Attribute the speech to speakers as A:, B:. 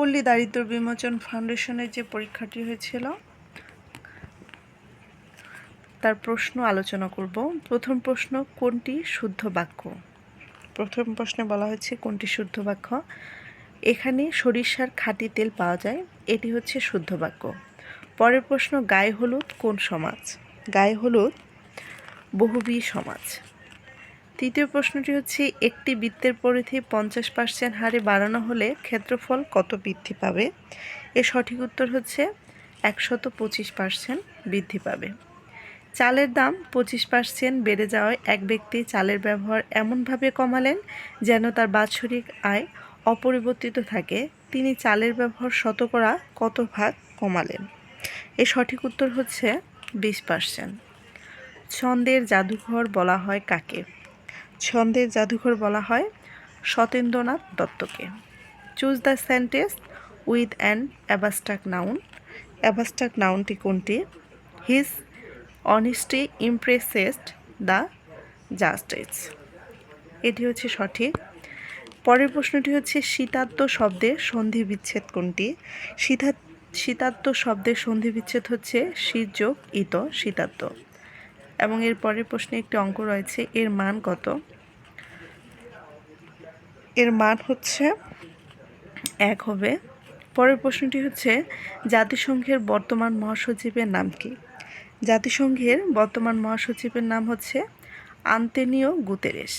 A: পল্লী দারিদ্র বিমোচন ফাউন্ডেশনের যে পরীক্ষাটি হয়েছিল, তার প্রশ্ন আলোচনা করব। প্রথম প্রশ্ন, কোনটি শুদ্ধ বাক্য? প্রথম প্রশ্নে বলা হয়েছে, কোনটি শুদ্ধ বাক্য? এখানে সরিষার খাঁটি তেল পাওয়া যায়, এটি হচ্ছে শুদ্ধ বাক্য। পরের প্রশ্ন, গায়ে হলুদ কোন সমাজ? গায়ে হলুদ বহুবী সমাজ। তৃতীয় প্রশ্নটি হচ্ছে, একটি বৃত্তের পরিধি পঞ্চাশ পার্সেন্ট হারে বাড়ানো হলে ক্ষেত্রফল কত বৃদ্ধি পাবে? এর সঠিক উত্তর হচ্ছে, একশত পঁচিশ পার্সেন্ট বৃদ্ধি পাবে। চালের দাম পঁচিশ পার্সেন্ট বেড়ে যাওয়ায় এক ব্যক্তি চালের ব্যবহার এমনভাবে কমালেন যেন তার বাৎসরিক আয় অপরিবর্তিত থাকে। তিনি চালের ব্যবহার শতকরা কত ভাগ কমালেন? এর সঠিক উত্তর হচ্ছে, বিশ পার্সেন্ট ছন্দের জাদুঘর বলা হয় কাকে? ছন্দের জাদুঘর বলা হয় Satyendranath দত্তকে। Choose the sentence with an abstract noun abstract নাউনটি কোনটি? His honesty impressed the justice এটি হচ্ছে সঠিক। পরের প্রশ্নটি হচ্ছে শীতাত্ম শব্দের সন্ধি বিচ্ছেদ কোনটি? শীতা শীতাত্ম শব্দের সন্ধি বিচ্ছেদ হচ্ছে শীত যোগ ইত শীতাত্ম এবং এর পরের প্রশ্নে একটি অঙ্ক রয়েছে, এর মান কত? এর মান হচ্ছে এক হবে। পরের প্রশ্নটি হচ্ছে, জাতিসংঘের বর্তমান মহাসচিবের নাম কি? জাতিসংঘের বর্তমান মহাসচিবের নাম হচ্ছে আন্তেনিও গুতেরেস